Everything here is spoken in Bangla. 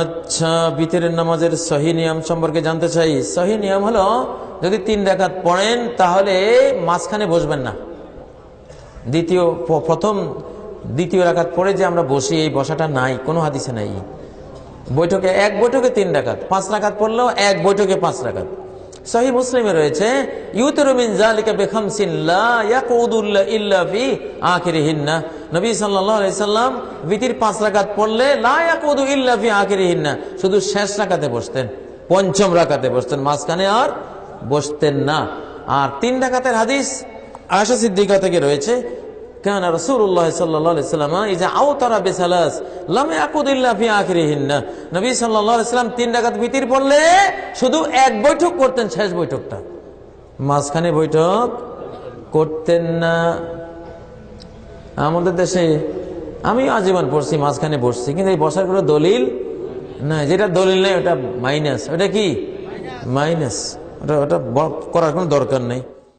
আচ্ছা বিতরের নামাজের সহি নিয়ম সম্পর্কে জানতে চাই। সহি নিয়ম হলো, যদি তিন রেখাত পড়েন, তাহলে মাঝখানে বসবেন না। দ্বিতীয় প্রথম দ্বিতীয় ডাকাত পড়ে যে আমরা বসি, এই বসাটা নাই, কোনো হাদিসে নাই। বৈঠকে এক বৈঠকে তিন ডাকাত পাঁচ রাখাত পড়লেও এক বৈঠকে পাঁচ রাকাত সহি মুসলিমে রয়েছে, ইউতের মিন জালিকা বেখামসিন লা ইয়াকুদুল্লা ইল্লা ফি আখিরিহিন্না। নবী সাল্লাল্লাহু আলাইহি সাল্লাম বিতির পাঁচ রাকাত পড়লে, লা ইয়াকুদু ইল্লা ফি আখিরিহিন্না। শুধু শেষ রাকাতে বসতেন, পঞ্চম রাকাতে বসতেন, মাঝখানে আর বসতেন না। আর তিন রাকাতের হাদিস আয়সা সিদ্দিকা থেকে রয়েছে কেন রসুল্লাহ সাল্লাম এই যে আও তারা বেসালাস, লামে আকুদুল্লাহ ফি আখিরিহিন্না। নবী সাল্লাল্লাহু আলাইহি সাল্লাম তিন রাকাত ভিতির পড়লে শুধু এক বৈঠক করতেন, শেষ বৈঠকটা। মাঝখানে বৈঠক করতেন না। আমাদের দেশে আমি আজীবন পড়ছি, মাঝখানে বসছি, কিন্তু এই বসার কোনো দলিল না যেটা দলিল নেই, ওটা মাইনাস। ওটা কি? মাইনাস। ওটা ওটা করার কোনো দরকার নেই।